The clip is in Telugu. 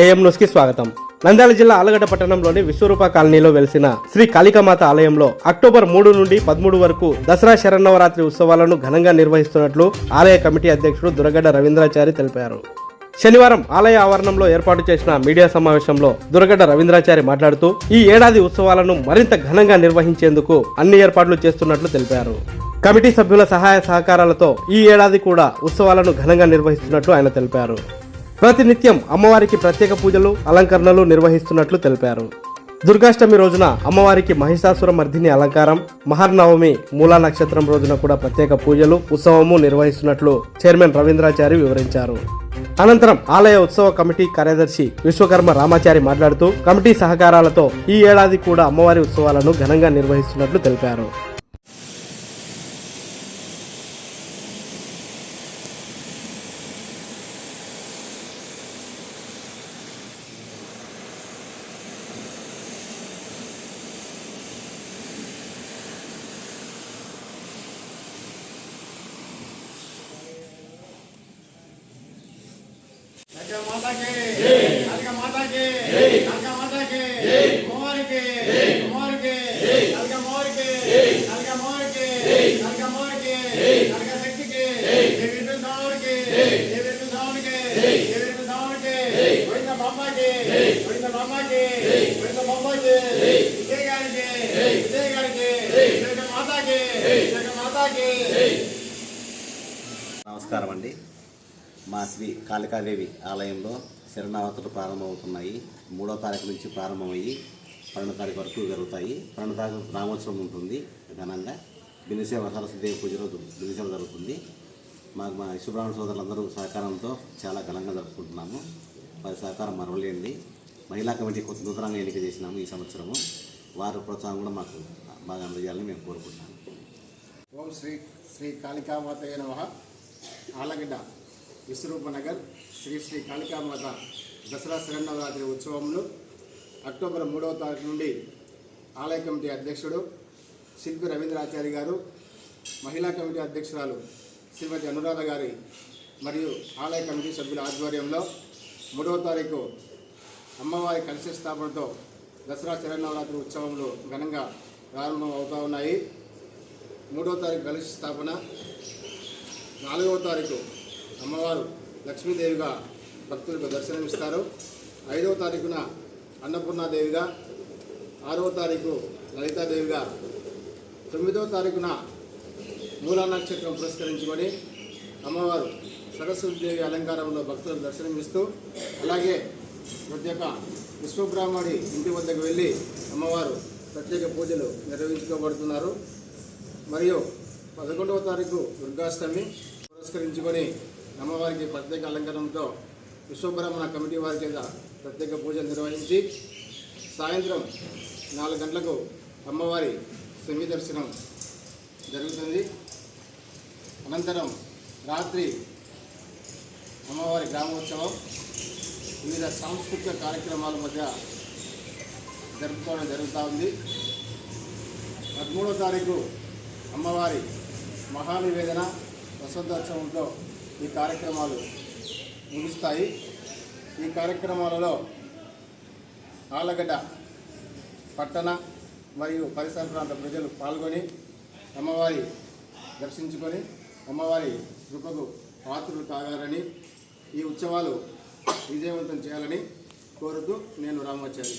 ఏఎం న్యూస్కి స్వాగతం. నంద్యాల జిల్లా ఆలగడ్డ పట్టణంలోని విశ్వరూప కాలనీలో వెలిసిన శ్రీ కాళికామాత ఆలయంలో అక్టోబర్ మూడు నుండి పదమూడు వరకు దసరా శరన్నవరాత్రి ఉత్సవాలను ఘనంగా నిర్వహిస్తున్నట్లు ఆలయ కమిటీ అధ్యక్షుడు దురగడ్డ రవీంద్రాచారి తెలిపారు. శనివారం ఆలయ ఆవరణంలో ఏర్పాటు చేసిన మీడియా సమావేశంలో దురగడ్డ రవీంద్రాచారి మాట్లాడుతూ ఈ ఏడాది ఉత్సవాలను మరింత ఘనంగా నిర్వహించేందుకు అన్ని ఏర్పాట్లు చేస్తున్నట్లు తెలిపారు. కమిటీ సభ్యుల సహాయ సహకారాలతో ఈ ఏడాది కూడా ఉత్సవాలను ఘనంగా నిర్వహిస్తున్నట్లు ఆయన తెలిపారు. ప్రతినిత్యం అమ్మవారికి ప్రత్యేక పూజలు అలంకరణలు నిర్వహిస్తున్నట్లు తెలిపారు. దుర్గాష్టమి రోజున అమ్మవారికి మహిషాసుర మర్దిని అలంకారం మహర్నవమి మూలా నక్షత్రం రోజున కూడా ప్రత్యేక పూజలు ఉత్సవము నిర్వహిస్తున్నట్లు చైర్మన్ రవీంద్రాచారి వివరించారు. అనంతరం ఆలయ ఉత్సవ కమిటీ కార్యదర్శి విశ్వకర్మ రామాచారి మాట్లాడుతూ కమిటీ సహకారాలతో ఈ ఏడాది కూడా అమ్మవారి ఉత్సవాలను ఘనంగా నిర్వహిస్తున్నట్లు తెలిపారు. మాతాకి. కాళికా మాతాకి. కాళికా మాతాకి. మోరికి మోరికి కాళికా మోరికి కాళికా మోరికి కాళికా మోరికి కాళికా శక్తికి. దేవి సావుడికి. దేవి సావుడికి. దేవి సావుడికి. గోవింద బాబాకి. గోవింద బాబాకి. గోవింద బాబాకి. విజయ గారికి విజయ గారికి జగ మాతాకి జగ మాతాకి నమస్కారం అండి మా శ్రీ కాళికాదేవి ఆలయంలో శరణావతులు ప్రారంభమవుతున్నాయి. మూడో తారీఖు నుంచి ప్రారంభమయ్యి పన్నెండు తారీఖు వరకు జరుగుతాయి. పన్నెండు తారీఖు రామోత్సవం ఉంటుంది ఘనంగా. బినిసేవ సరస్వదేవి పూజ రోజు బినిసేవ జరుగుతుంది. మాకు మా విశ్వబ్రాహ్మణ సోదరులందరూ సహకారంతో చాలా ఘనంగా జరుపుకుంటున్నాము. వారి సహకారం మరవలేండి మహిళా కమిటీ కొత్త నూతనంగా ఎన్నిక చేసినాము ఈ సంవత్సరము. వారి ప్రోత్సాహం కూడా మాకు బాగా అందజేయాలని మేము కోరుకుంటున్నాము. ఓం శ్రీ శ్రీ కాళికామాత నమ. ఆలగడ్డ. విశ్వరూపనగర్ శ్రీ శ్రీ కాళికామాత దసరా శరన్నవరాత్రి ఉత్సవంను అక్టోబర్ మూడవ తారీఖు నుండి ఆలయ కమిటీ అధ్యక్షుడు శిల్పి రవీంద్రాచారి గారు మహిళా కమిటీ అధ్యక్షురాలు శ్రీమతి అనురాధ గారి మరియు ఆలయ కమిటీ సభ్యుల ఆధ్వర్యంలో మూడవ తారీఖు అమ్మవారి కలిసి స్థాపనతో దసరా శరన్నవరాత్రి ఉత్సవంలో ఘనంగా ప్రారంభం అవుతూ ఉన్నాయి. మూడవ తారీఖు కలిసి స్థాపన నాలుగవ తారీఖు అమ్మవారు లక్ష్మీదేవిగా భక్తులకు దర్శనమిస్తారు. ఐదవ తారీఖున అన్నపూర్ణాదేవిగా ఆరవ తారీఖు లలితాదేవిగా తొమ్మిదవ తారీఖున మూలా నక్షత్రం పురస్కరించుకొని అమ్మవారు సరస్వతీదేవి అలంకారంలో భక్తులకు దర్శనమిస్తూ అలాగే ప్రతి ఒక్క విశ్వబ్రాహ్మణి ఇంటి వద్దకు వెళ్ళి అమ్మవారు ప్రత్యేక పూజలు నిర్వహించుకోబడుతున్నారు. మరియు పదకొండవ తారీఖు దుర్గాష్టమి పురస్కరించుకొని అమ్మవారికి ప్రత్యేక అలంకరణతో విశ్వబ్రహ్మణ కమిటీ వారి చేత ప్రత్యేక పూజలు నిర్వహించి సాయంత్రం నాలుగు గంటలకు అమ్మవారి సెమి దర్శనం జరుగుతుంది. అనంతరం రాత్రి అమ్మవారి గ్రామోత్సవం వివిధ సాంస్కృతిక కార్యక్రమాల మధ్య జరుపుకోవడం జరుగుతూ ఉంది. పదమూడో తారీఖు అమ్మవారి మహానివేదన వసంతోత్సవంతో ఈ కార్యక్రమాలు ముగుస్తాయి. ఈ కార్యక్రమాలలో ఆలగడ్డ పట్టణ మరియు పరిసర ప్రాంత ప్రజలు పాల్గొని అమ్మవారి దర్శించుకొని అమ్మవారి కృపకు పాత్రలు కాగాలని ఈ ఉత్సవాలు విజయవంతం చేయాలని కోరుతూ నేను రామాచారి.